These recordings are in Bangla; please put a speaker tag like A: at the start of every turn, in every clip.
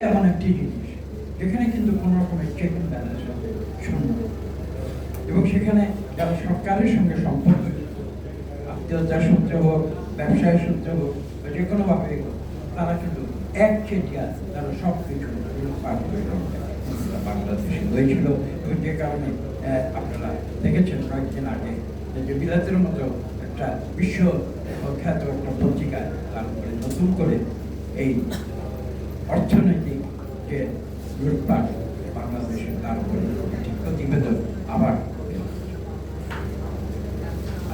A: এমন একটি জিনিস। যেখানে কিন্তু কোনো রকমের চেক ব্যালেন্স শূন্য। এবং সেখানে যারা সরকারের সঙ্গে সম্পর্ক আত্মীয়তার সূত্রে হোক ব্যবসায় সূত্রে হোক, বা যে কোনোভাবে হোক, তারা কিন্তু এক চেটিয়া তারা সব কিছু বাংলাদেশে হয়েছিল এবং যে কারণে আপনারা দেখেছেন কয়েকদিন আগে যে বিলাতের মতো একটা বিশ্ব খ্যাত একটা পত্রিকা তার উপরে নতুন করে এই অর্থনৈতিক যে লুটপাট বাংলাদেশের তার উপরে একটি প্রতিবেদন আবার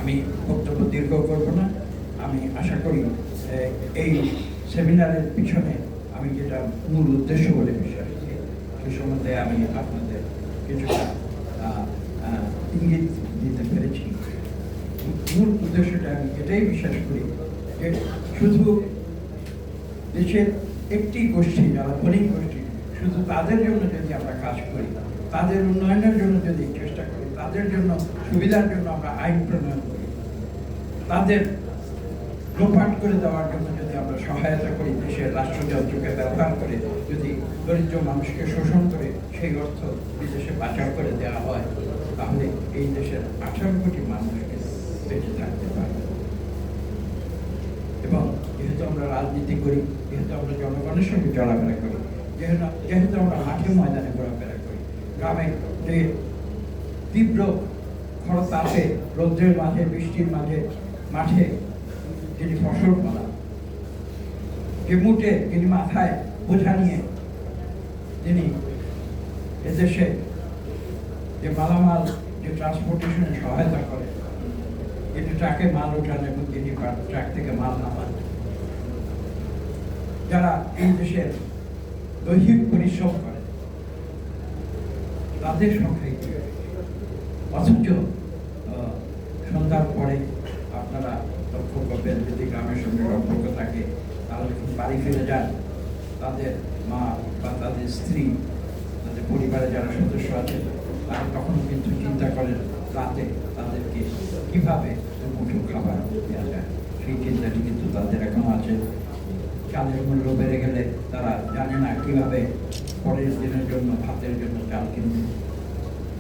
A: আমি বক্তব্য দীর্ঘ করব না। আমি আশা করি এই সেমিনারের পিছনে আমি যেটা মূল উদ্দেশ্য বলে বিশ্বাস সে সম্বন্ধে আমি আপনাদের কিছুটা ইঙ্গিত দিতে পেরেছি। মূল উদ্দেশ্যটা আমি এটাই বিশ্বাস করি যে শুধু দেশের একটি গোষ্ঠী যারা ধনিক গোষ্ঠী, শুধু তাদের জন্য যদি আমরা কাজ করি, তাদের উন্নয়নের জন্য যদি চেষ্টা করি, তাদের জন্য, সুবিধার জন্য আমরা আইন প্রণয়ন করি, তাদের লোপাট করে দেওয়ার জন্য যদি আমরা সহায়তা করি, দেশের রাষ্ট্রযন্ত্রকে ব্যবহার করে, যদি দরিদ্র মানুষকে শোষণ করে, সেই অর্থ বিদেশে পাচার করে দেওয়া হয়, তাহলে এই দেশের আঠারো কোটি মানুষকে বেঁচে থাকতে যেহেতু আমরা রাজনীতি করি, যেহেতু আমরা জনগণের সঙ্গে চলাফেরা করি, যেহেতু আমরা মাঠে ময়দানে ঘোরাফেরা করি, গ্রামে যে তীব্র খরতাপে রৌদ্রের মাঝে, বৃষ্টির মাঝে, মাঠে যিনি ফসল ফলান যে মুটে যিনি মাথায় বোঝা নিয়ে যিনি এদেশে যে মালামাল, যে ট্রান্সপোর্টেশনে সহায়তা করে যিনি ট্রাকে মাল ওঠান এবং যিনি ট্রাক থেকে মাল নামান। যারা এই দেশের দৈহিক পরিশ্রম করে, তাদের সংখ্যাই কি? অথচ সন্ধ্যার পরে আপনারা লক্ষ্য করবেন, যদি গ্রামের সঙ্গে সম্পর্ক থাকে তারা যখন বাড়ি ফিরে যান, তাদের মা বা তাদের স্ত্রী, তাদের পরিবারে যারা সদস্য আছে তারা তখন কিন্তু চিন্তা করেন রাতে তাদেরকে কীভাবে মুঠো খাবার দেওয়া যায় সেই চিন্তাটি কিন্তু তাদের এখনও আছে চালের মূল্য বেড়ে গেলে তারা জানে না কীভাবে পরের দিনের জন্য, ভাতের জন্য চাল কিনবে।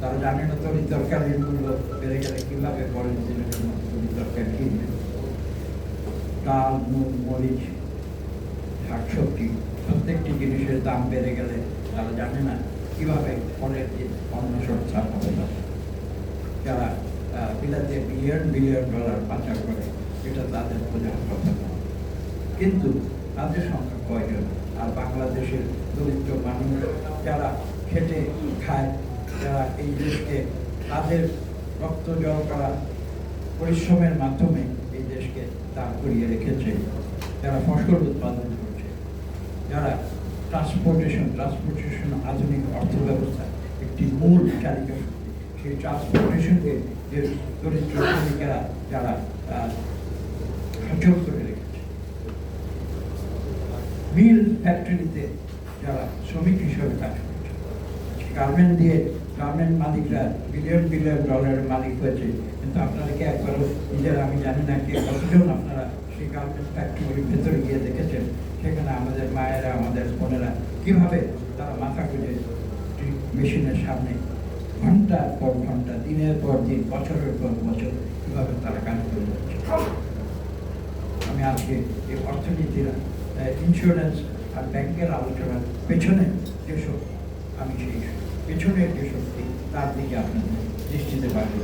A: তারা জানে না তরি তরকারির মূল্য বেড়ে গেলে কীভাবে পরের দিনের জন্য তরি তরকারি কিনবে। ডাল নুন মরিচ, শাকসবজি, প্রত্যেকটি জিনিসের দাম বেড়ে গেলে তারা জানে না কীভাবে পরের দিন অন্ন সরঞ্জাম হবে। না যারা বিলাতে বিলিয়ন বিলিয়ন ডলার পাচার করে, এটা তাদের বোঝার কথা কিন্তু তাদের সংখ্যা কয়জন? আর বাংলাদেশের দরিদ্র মানুষ যারা খেটে খায় যারা এই দেশকে তাদের রক্ত জল করা পরিশ্রমের মাধ্যমে এই দেশকে দাঁড় করিয়ে রেখেছে যারা ফসল উৎপাদন করছে যারা ট্রান্সপোর্টেশন ট্রান্সপোর্টেশন আধুনিক অর্থব্যবস্থা একটি মূল চালিকা শক্তি। সেই ট্রান্সপোর্টেশনকে যে দরিদ্র শ্রমিকেরা যারা আহ, করে মিল ফ্যাক্টরিতে যারা শ্রমিক হিসেবে কাজ করছে। গার্মেন্ট দিয়ে গার্মেন্ট মালিকরা বিলিয়ন বিলিয়ন ডলারের মালিক হয়েছে। কিন্তু আপনারা কি একবারও নিজের, আমি জানি না কে কতজন আপনারা সেই গার্মেন্ট ফ্যাক্টরির ভেতরে গিয়ে দেখেছেন। সেখানে আমাদের মায়েরা, আমাদের বোনেরা কীভাবে তারা মাথা গুঁজে মেশিনের সামনে ঘণ্টার পর ঘণ্টা, দিনের পর দিন, বছরের পর বছর কীভাবে তারা কাজ করে যাচ্ছে। আমি আজকে এই অর্থনীতির ইন্স্যুরেন্স আর ব্যাংকের আলোচনার পেছনে যে শক্তি আমি সেই পেছনের যে শক্তি তার দিকে আপনাদের দৃষ্টিতে পাঠিয়ে আবেদন করব